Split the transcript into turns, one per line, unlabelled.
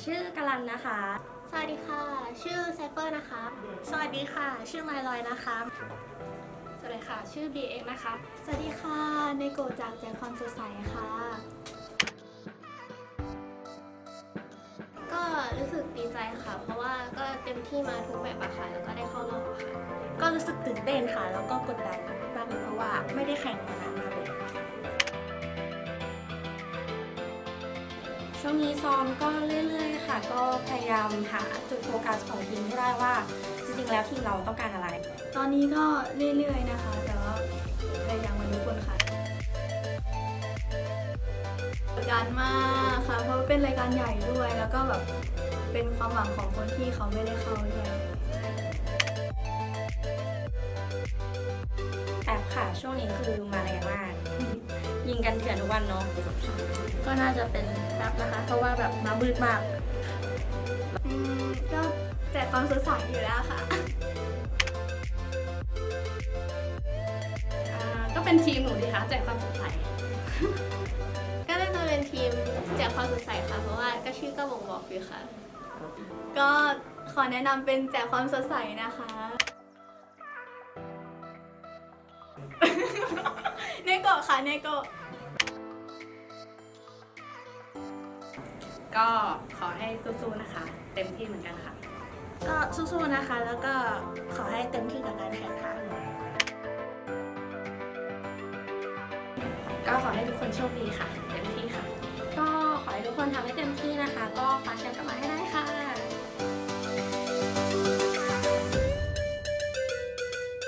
กันนะคะ
สวัสดีค่ะ ชื่อไซเฟอร์นะคะ
สวัสดีค่ะ ชื่อไมลอยนะคะ
สวัสดีค่ะ ชื่อ BX นะคะ สวัสดีค่ะ ในโกจากแจกความสดใสค่ะ ก็รู้สึกดีใจค่ะ เพราะว่าก็เต็มที่มาทุกแบบอะค่ะ แล้วก็ได้เข้ารอบอะค่ะ
ก็รู้สึกตื่นเต้นค่ะ แล้วก็กดดันมากเลยเพราะว่าไม่ได้แข่งมา ช่วงนี้ซ้อมก็เรื่อยๆค่ะ ก็พยายามหาจุดโฟกัสของทีมให้ได้ว่า จริงๆ แล้วทีมเราต้องการอะไร
ตอนนี้ก็เรื่อยๆนะคะ แต่ว่าพยายามมาทุกคนค่ะกดดันมากค่ะ เพราะเป็นรายการใหญ่ด้วย แล้วก็แบบเป็นความหวังของคนที่เขาไม่ได้เข้าด้วย
แอบค่ะ ช่วงนี้คือมาแรงมากยิง กันเถื่อนทุกวันเนาะก็น่าจะเป็นแป๊บนะคะ เพราะว่าแบบมามืดมาก
อืมก็แจกความสดใสอยู่แล้วค่ะ
อ่าก็เป็นทีมหนูดีค่ะแจกความสดใส
ก็น่าจะเป็นทีมแจกความสดใสค่ะ เพราะว่าก็ชื่อก็บ่งบอกอยู่ค่ะ ก็ขอแนะนำเป็นแจกความสดใสนะคะเนโกะค่ะเนโกะ
ก็ขอให้สู้ๆนะคะ เต็มที่เหมือนกันค่ะ
ก็สู้ๆนะคะ แล้วก็ขอให้เต็มที่กับการแข่งขัน
ก็ขอให้ทุกคนโชคดีค่ะ เต็มที่ค่ะ
ก็ขอให้ทุกคนทำให้เต็มที่นะคะ ก็คว้าแชมป์กลับมาให้ได้ค่ะ